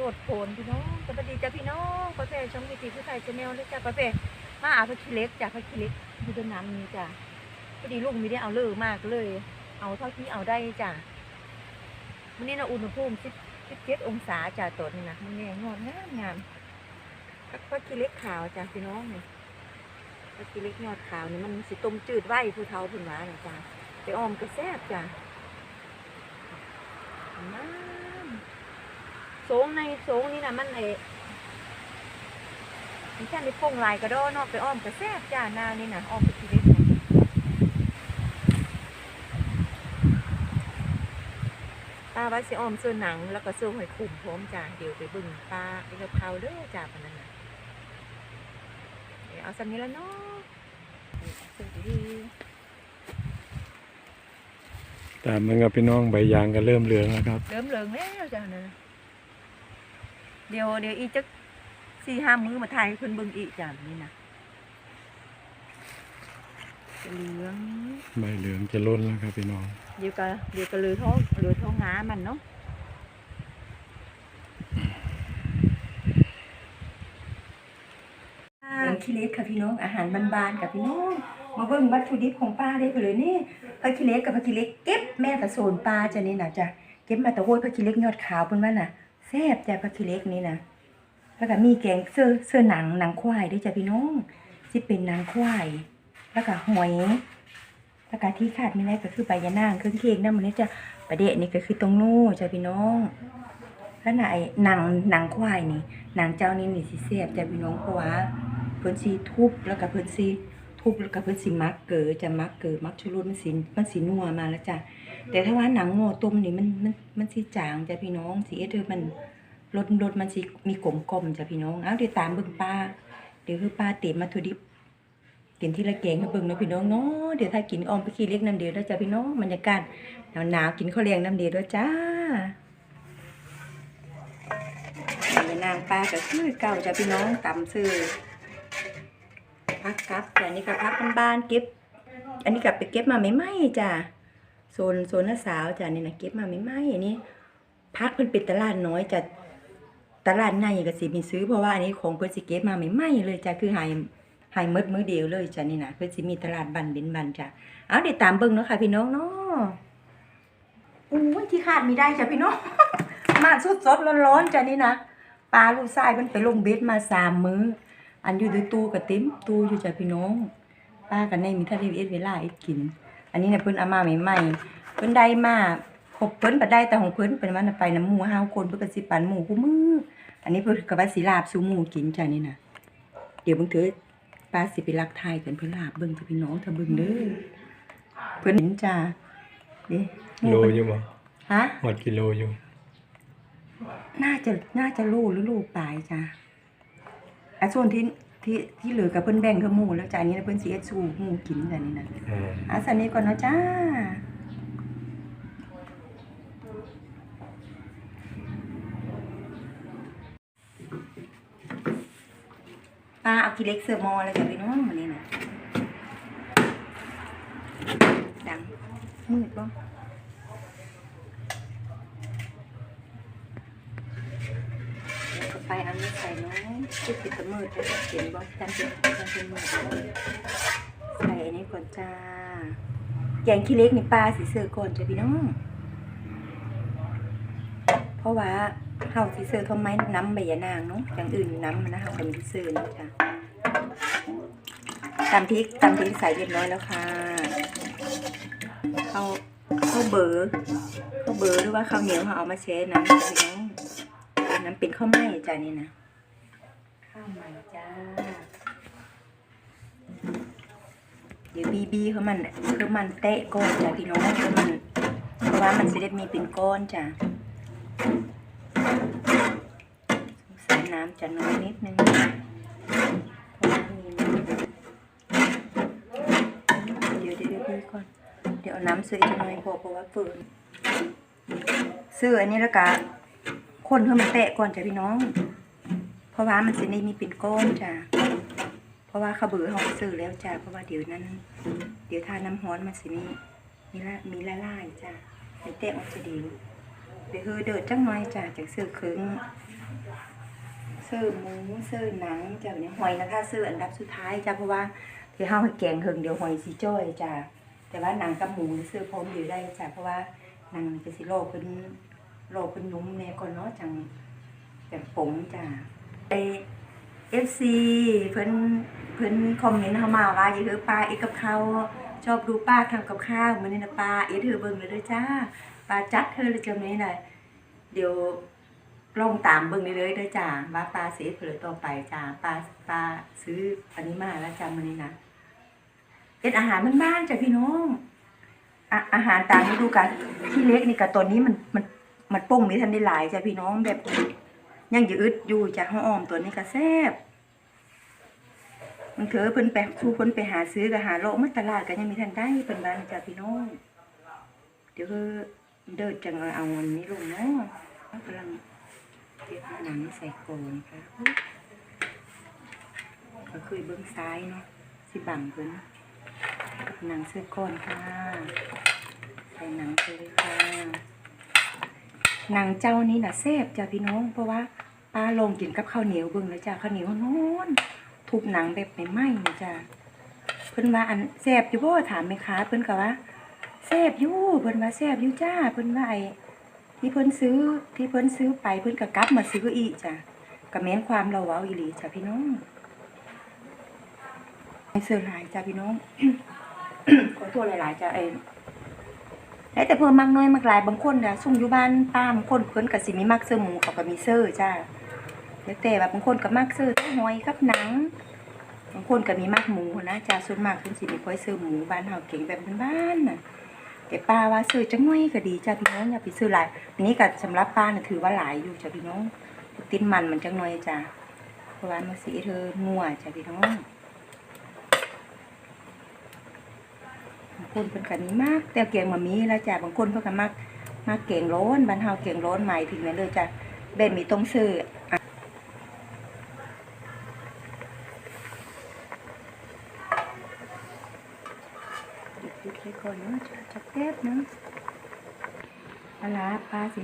รดโผนพี่น้องสวัสดีจ้าพี่น้องกาแฟช่องวิถีผู้ไทยชาแนลเลยจ้ากาแฟมาอาพักคิเล็กจ้าพักคิเล็กอยู่ต้นน้ำนี้จ้าพอดีลูกมีได้เอาเลือมากเลย เอาเท่าที่เอาได้จ้าวันนี้นะอุณหภูมิ10 17องศาจ้าตัวนี้นะมันเนี่งอนงามงามพักคิเล็กขาวจ้าพี่น้องเนี่ยพักคิเล็กยอดขาวนี่มันสิต้มจืดไว้ผู้เฒ่าผู้หวาน่ะจ้าไปออมก็แซบจ้าน้ำโสงในโสงนี่นะมันเอมันแค่ในพงลายกระโดดนอกไปอ้อมกระแซบจ้านานี่นะอ้อมไปทีเล็กนะป้าว่าสิอ้อมเสื้อหนัง แล้วก็เสื้อหอยขุมพร้อมจ้าเดี๋ยวไปเบึงปลาไอ้กระเพราเด้อจ้าปานนั้นนะเดี๋ยวเอาสันนี้แล้วเนาะเสื้อดีตามมันกับพี่น้องใบยางก็เริ่มเหลืองแล้วครับ เริ่มเหลืองแล้วจ้านะ เดี๋ยวเดี๋ยวอีกจักสี่ห้ามื้อมาถ่ายให้เพิ่นเบิ่งอีกจ้านี่นะเหลืองใบเหลืองจะล้นแล้วครับพี่น้อง เดี๋ยวก็เดี๋ยวก็เลือท้องเลือท้องงามันเนาะเป็นขี้เล็กค่ะพี่น้องอาหารบานๆกับพี่น้องมาเบิ่งวัตถุดิบของป้าได้ไปเลยนี่ผักขี้เล็กกับผักขี้เล็กเก็บแม่ตะโซนป้าจ้ะนี่นะจ้ะเก็บมาแตะโวยผักขี้เล็กยอดขาวเพิ่นว่าน่ะ แซ่บจ้ะผักขี้เล็กนี่นะแล้วก็มีแกงเสื้อเสื้อหนังหนังควายด้วยจ้ะพี่น้องสิเป็นหนังควาย แล้วก็หอยแล้วก็ที่ขาดไม่ได้ก็คือใบยะนางเครื่องเคียงนั่นมันนี่จะประเดะนี่ก็คือตรงโน้จ้ะพี่น้องแล้วไหนหนังหนังควายนี่หนังเจ้านี่นี่สิเสียบจ้ะพี่น้องเพราะว่าเพิ่นสิทุบแล้วก็เพิ่นสิ ทุบแล้วก็เพิ่นสิมักเกลือจะมักเกลือมักชูรสมันสิมันสินัวมาแล้วจ้ะแต่ถ้าว่าหนังง่ต้มนี่มันมันมันสิจางจ้ะพี่น้องสิเอ็ดเด้อมันรสรสมันสิมีกลมกลมจ้ะพี่น้องเอาเดี๋ยวตามเบิ่งป้า เดี๋ยวคือป้าเตรียมวัตถุดิบกินที่ละแกงให้เบิ่งเนาะพี่น้องเนาะเดี๋ยวถ้ากินออมไปขี้เล็กน้ำเดียวแล้วจ้ะพี่น้องบรรยากาศหนาวๆกินข้าวเลี้ยงน้ำเดียวแล้วจ้าแม่นางปลาก็คือเก่าจ้ะพี่น้องตำซื้อ พักกับแต่อันนี้ก็พักบ้านๆเก็บ อันนี้ก็ไปเก็บมาใหม่ๆจ้ะโซนโซนน้าสาวจ้ะนี่นะเก็บมาใหม่ๆอันนี้พักเพิ่นเป็นตลาดน้อยจ้ะตลาดในก็สิมีซื้อเพราะว่าอันนี้ของเพิ่นสิเก็บมาใหม่ๆเลยจ้ะคือหายหายมืดมือเดียวเลยจ้ะนี่นะเพื่อสิมีตลาดบันเป็นบันจ้ะเอาเดี๋ยวตามเบิ่งเนาะค่ะพี่น้องเนาะอู้ที่ขาดมีได้จ้ะพี่น้องมาสดสดๆร้อนๆจ้ะนี่นะปลาลูกชายมันไปลงเบ็ดมาสามมื้อ อันอยู่ในตู้กับเต็มตู้อยู่จ้ะพี่น้อง ป้ากันในมีท่าที่เอ็ดเวลาเอ็ดกิน อันนี้เนี่ยเพิ่นเอามาใหม่ๆเพิ่นได้มาครบเพิ่นบ่ได้แต่ของเพิ่นเป็นวันไปน้ำหมูห้าคนเพิ่นก็สิปันหมูคู่มือ อันนี้เพิ่นก็ว่าสิลาบสู่หมูกินจ้ะนี่นะเดี๋ยวเบิ่งเถิดป้าสิไปรักไทายกันเพื่อนลาบเบิ่งจ้ะพี่น้องถ้าเบิ่งเด้อเพิ่นเห็นจ้าเด้โลอยู่บ่ฮะหมดกิโลอยู่ น่าจะน่าจะลูกหรือลูกปลายจ้ อะส่วนที่ที่ที่เหลือกับเพิ่อนแบ่งกับหมูแล้วจ้าอันนี้นะเพิ่อนสิเอสูหมูกินจ้ะนี่นะอืมอะสันนี้ก่อนเนาะจ้าป้าเอากิเล็กเสิร์ฟหมอเลยจ้ะพี่น้องวันนี้นะดังมืดบ่แไปเอานี้ใส่น้องจุดติดกับมืดจะเห็นบ่จำเป็นจำเป็นมืดใส่อันนี้ก่อนจ้าแกงขี้เล็กนี่ปลาสิเสือก่อนจ้ะพี่น้อง เพราะว่าเฮาสิเสือทำไมน้ำใบยะนางเนาะอย่างอื่นน้ำมันนะเฮาก็มีเสือนะจ้ะตำพริกตำพริกใส่เรียบร้อยแล้วค่ะเขาเขาเบอร์เขาเบอร์หรือว่าข้าวเหนียวเขาเอามาแช่น้ำจ้ะพี่น้อง น้ำเป็นข้าวไหม้จ้ะนี่นะข้าวใหม่จ้าเดี๋ยวบีบีเขามันคือมันเตะก้อนจ้ะพี่น้องคือมันเพราะว่ามันจะได้มีเป็นก้อนจ้ะใส่น้ำจะน้อยนิดนึงเพราะว่ามีน้ำเดี๋ยวเดี๋ยวเดี๋ยวพี่ก่อนเดี๋ยวเอาน้ำซื้อจะน้อยพอเพราะว่าฝืนซื้ออันนี้แล้วก็ คนให้มันเตะก่อนจ้ะพี่น้อง เพราะว่ามันจะได้มีเป็นก้อนจ้ะเพราะว่าขาเบือเขาซื้อแล้วจ้ะเพราะว่าเดี๋ยวนั้น เดี๋ยวทาน้ำร้อนมันสิมีมีละมีละลายจ้ะเดี๋ยวเตะออกจะดีเดี๋ยวคือเดือดจังน้อยจ้ะจากซื้อครื่งซื้อหมูซื้อหนังจ้ะเนี่ยหอยนะคะซื้ออันดับสุดท้ายจ้ะเพราะว่าที่เฮาแกงเฮิงเดี๋ยวหอยสิจ้อยจ้ะแต่ว่าหนังกับหมูนี่ซื้อพร้อมอยู่ได้จ้ะเพราะว่าหนังมันจะสิโลกเป็น โลกเป็นนุ่มแน่ก่อนเนาะจังแบบผงจ้ะไอ FC เพิ่นเพิ่นคอมเมนต์เข้ามาว่าอย่าคือป้าเอ็ดกับข้าวชอบดูป้าทำกับข้าวมื้อนี้นะป้าเอ็ดเธอเบิ่งเลยเด้อจ้าป้าจัดเธอเลยจังนี้น่ะเดี๋ยวลองตามเบิ่งได้เลยเด้อจ้าว่าปลาเสียเผลอต่อไปจ้าปลาปลาซื้ออันนี้มาแล้วจ้ามันนี้นะเป็นอาหารบ้านๆจ้ะพี่น้องออาหารตามฤดูกาลที่เล็กนี่กับตอนนี้มันมัน มันป่งม่ทันได้หลายจ้ะพี่น้องแบบ ยังจะอึดอยู่จ้ะห้องอ้อมตัวนี้ก็แซ่บมันเถอะเพิ่นไปสู้เพิ่นไปหาซื้อกับหาโลมาตลาดก็ยังมีทันได้เพิ่นบ้านจ้ะพี่น้อง เดี๋ยวเดินจังเอาอันนี้ลงเนาะกำลังเก็บหนังใส่โกนค่ะก็คือเบื้องซ้ายเนาะสิบังเพิ่นหนังเสื้อก้อนค่ะใส่หนังไปเลยค่ะ หนังเจ้านี้น่ะแซ่บจ้ะพี่น้อง เพราะว่าป้าลงกินกับข้าวเหนียวเบิ่งแล้วจ้ะข้าวเหนียวนอนทุบหนังแบบไม่ไหม้นี่จ้ะเพิ่นว่าอันแซ่บอยู่บ่ถามแม่ค้าเพิ่นก็ว่าแซ่บอยู่เพิ่นว่าแซ่บอยู่จ้าเพิ่นว่าไอ้ที่เพิ่นซื้อที่เพิ่นซื้อไปเพิ่นก็กลับมาซื้ออีกจ้ะก็แม้นความเราเว้าอีหลีจ้ะพี่น้องไม่เสื้อหลายจ้ะพี่น้องขอโทษหลายๆจ้ะไอ้ แล้วแต่เพิ่มมากน้อยมากหลายบางคนน่ะซุ่มอยู่บ้านป้าบางคนเพิ่นก็สิมีมักเสื้อหมูเขาก็มีเสื้อจ้ะแล้วแต่แบบบางคนก็มักเสื้อทั้งหอยกับหนัง บางคนก็มีมักหมูนะจ้ะส่วนมากเพิ่นสิมีค่อยซื้อหมูบ้านเฮาเก่งแบบบ้านๆน่ะแต่ป้าว่าซื้อจังน้อยก็ดีจ้าพี่น้องอย่าไปซื้อหลายอันนี้ก็สำหรับป้าน่ะถือว่าหลายอยู่จ้าพี่น้องติดมันมันจังน้อยจ้าเพราะว่ามันสีเธองัวจ้าพี่น้องบาง คนเป็นกันนี้มาก แต่เก่งมามีแล้วจ้าบางคนเพิ่นก็มักมักเก่งร้อนบ้านเฮาเก่งร้อนหมายถึงนั่นเลยจ้าแบบมีต้องซื้ออะดเลยก่อนเนาะจ้าจักแป๊บนึงปลาปลาสี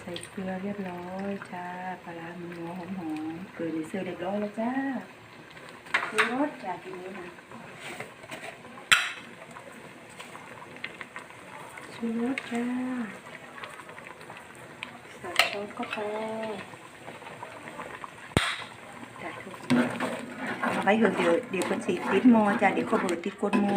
ใส่เกลือเรียบร้อยจ้าปลาร้ามันหอมหอมเกลือในเสื้อเรียบร้อยแล้วจ้าคือรสจ้าทีนี้นะ ชูรสจ้าใส่ซอสก็พอจ้าทุกคนเอาไว้เถอะเดี๋ยวเดี๋ยวคนสีติดมอจ้าเดี๋ยวเขาเบิดติดก้นมอ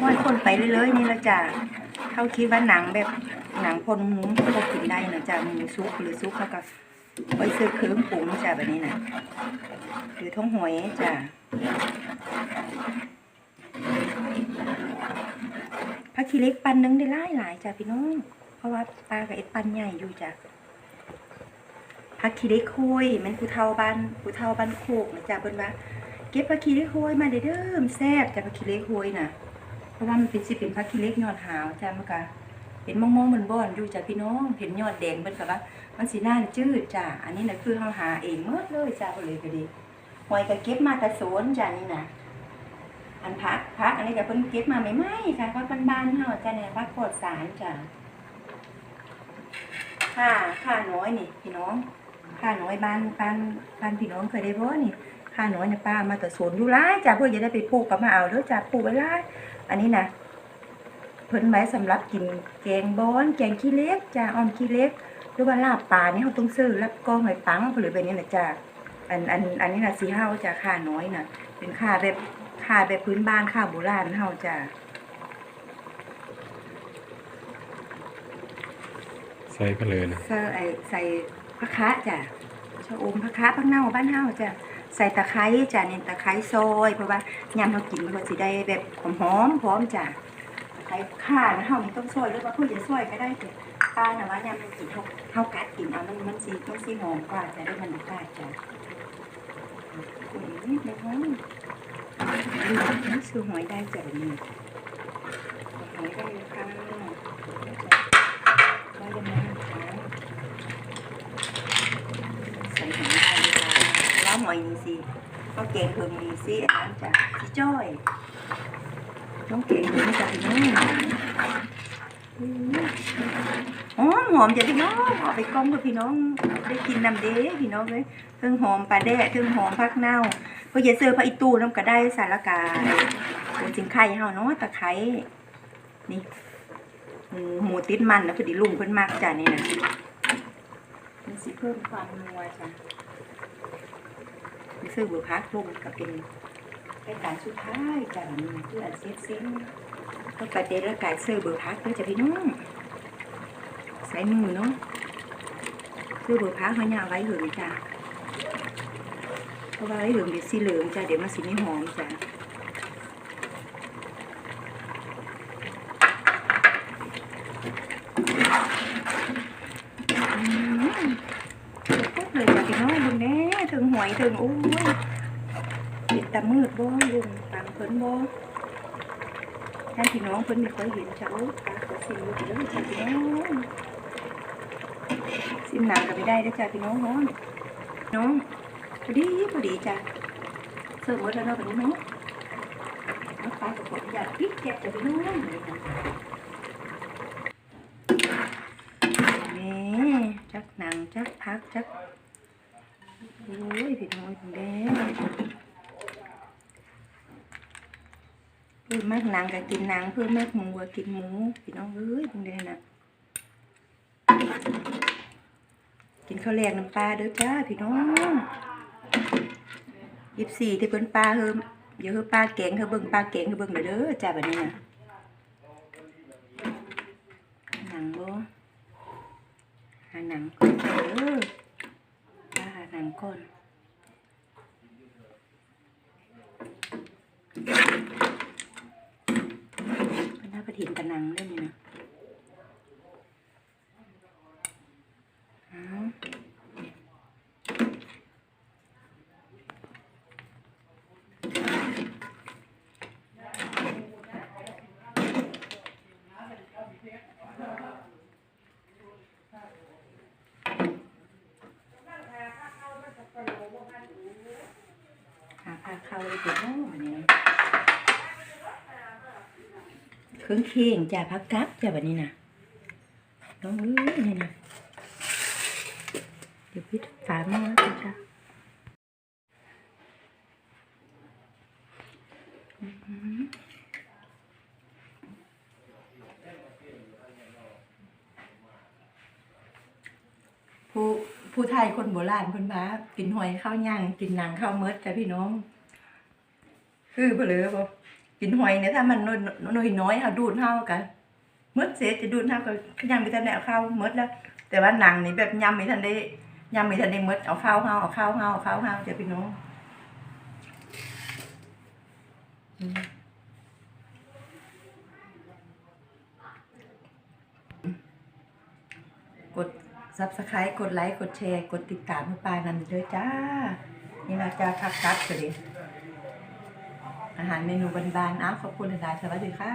ห้อยคนไปเรื่อยๆนี่ละจ้ะเขาคิดว่าหนังแบบหนังพอนุ่มๆเขากินได้นะจ้ะมูซุปหรือซุปแล้วก็ไว้ซื้อเครื่องปรุงจ้ะแบบนี้นะหรือท้องหอยจ้ะ ผักขี้เล็กปันนึงได้หลายหลายจ้ะพี่น้อง เพราะว่าปลากับเอ็ดปันใหญ่อยู่จ้ะผักขี้เล็กโคยมันผู้เฒ่าบ้านผู้เฒ่าบ้านโคกนะจ้ะเพิ่นว่าเก็บผักขี้เล็กโคยมาเด้อเด้อมแซ่บจ้ะผักขี้เล็กโคยน่ะ เพราะว่ามันเป็นสิเป็นผักขี้เล็กยอดหาวจ้ะเมันก็เป็นมองๆมันบ่อนอยู่จ้ะพี่น้องเห็นยอดแดงเพิ่นก็ว่า มันสิน่านจืดจ้ะอันนี้นะคือเฮาหาเองหมดเลยจ้ะบ่เลยก็ดีหอยก็เก็บมาแต่สวนจ้ะนี่น่ะ อันพักพักอันนี้ก็เพิ่นเก็บมาใหม่ๆค่ะพักบ้านๆเฮาจ้ะเนี่ยพักปลอดสารจ้ะค่าค่าน้อยนี่ พี่น้องค่าน้อยบ้านบ้านบ้านพี่น้องเคยได้บ่นี่ค่าน้อยเนี่ยป้ามาแต่สวนอยู่หลายจ้ะเพื่อจะได้ไปปลูกก็มาเอาเด้อจ้ะปลูกไว้หลายอันนี้นะเพิ่นไว้สำหรับกินแกงบอนแกงขี้เล็กจ้าออมขี้เล็กหรือว่าลาบปลาเนี่ยเขาต้องซื้อรับกองหอยปังหรือแบบนี้นะจ้าอันอันอันนี้นะสีเฮาจ้าค่าน้อยน่ะเป็นค่าแบบ ค่าแบบพื้นบ้านค่าโบราณเฮาจ้าใส่ไปเลยนะใส่ไอใส่ผักคะจ้าชะอมผักคะผักเน่าบ้านเฮาจ้าใส่ตะไคร้จ้าเน้นตะไคร้ซอยเพราะว่ายามเรากินมันสิได้แบบหอมๆพร้อมจ้าใช้ข่านะเฮานี่ต้องซอยหรือว่าเพื่อจะซอยก็ได้แต่ปลาน่ะว่ายามมันกินเฮาเฮากัดกินเอามันมันสิมันสิหอมกว่าจะได้มันกล้าจ้ะคุยนิดนึงฮะ นี่ซื้อหอยได้จ้ะนี่หอยได้ค่ะได้ยังไงคะใส่หอยได้เลยค่ะแล้วหอยนี่สิเขาเก่งเพิ่มนี่สิอันนั้นจ้ะสิจ้อยต้องเก่งเหมือนกันนะ หอมหอมจ้ะพี่น้องเอาไปกล้องกับพี่น้องได้กินน้ำเด้พี่น้องเลยเพิ่องหอมปลาแดะเพิ่องหอมผักเน่าก็อย่าเสื้อพระอีตู้น้ำก็ได้สารกาโอ้จิงไข่เฮาเนาะตะไคร้นี่หมูติดมันนะพอดีลุงเพิ่นมากจ้ะนี่นะมันสิเพิ่มความนัวจ้ะมีซื้อบุพักลุงก็เป็นรายการสุดท้ายจ้ะนี่เพื่อเซ็ตซิ้งก็ประเด็นแล้วกายซื้อเบอร์พักด้วยจ้ะพี่น้อง ใส่มือเนาะซื้อเบอร์พักเขาเนี่ยเอาไว้เหลืองจ้ะเพราะว่าไว้เหลืองเดี๋ยวสีเหลืองจ้ะเดี๋ยวมันสีไม่หอมจ้ะอืมปุ๊บเลยจ้ะพี่น้องบุญแน่ถึงหวยถึงโอ้ยติดตามืดบ่ลุงตังเพิ่นบ่ท่านพี่น้องเพิ่นไม่เคยเห็นจ้ะโอ้ยตาขอสิอยู่เด้อจ้ะพี่น้อง ซิมหนังก็ไม่ได้ด้วยจ้ะพี่น้องน้องน้องพอดีพอดีจ้ะเสิร์ฟหมดแล้วเนาะแบบนี้เนาะน้ำปลากับผมอยากพริกแกบจ้ะพี่น้องนี่จักหนังจักพักจักโอ้ยพี่น้องคุณแดงเพื่อมากหนังก็กินหนังเพื่อมากหมูก็กินหมูพี่น้องเอ้ยคุณแดงน่ะ กินข้าวแลกน้ำปลาเด้อจ้าพี่น้องยิบสี่ที่เพิ่นปลาเฮิมเดี๋ยวเฮอปลาแกงเฮอเบิ่งปลาแกงเฮอเบิ่งเด้อเด้อจ้าแบบนี้น่ะหนังบ่หาหนังก่อนเด้อปลาหาหนังก่อนก็น่าประถินกับหนังเรื่องนี้นะ อ้าวหาผ้าเข้าเลยเดี๋ยวเนี่ย เครื่องเคียงจ้าพักกับจ้าแบบนี้นะน้องเอ้ยนี่นะเดี๋ยวพิดฝาหม้อแล้วจ้ะอื้อหือผู้ผู้ไทยคนโบราณคนบ้ากินหอยข้าวย่างกินหนังข้าวเมดจ้ะพี่น้อง คือเปลือบ่ กินหอยเนี่ยถ้ามันน้อยน้อยน้อยเอาดูดเท่ากันเมดเสียจะดูดเท่ากันยังไม่ทันได้เอาข้าวเมดแล้ว แต่ว่าหนังนี่แบบยำไม่ทันได้ยำไม่ทันได้หมดเอาข้าวเฮาเอาข้าวเฮาเอาข้าวเฮาเดี๋ยวพี่น้องกดซับสไครต์กดไลค์ กดแชร์ กดติดตามให้ปานันเลยจ้า นี่นะจ้าคักคักๆเลย อาหารเมนูบานๆอ้าวขอบคุณหลายๆสวัสดีค่ะ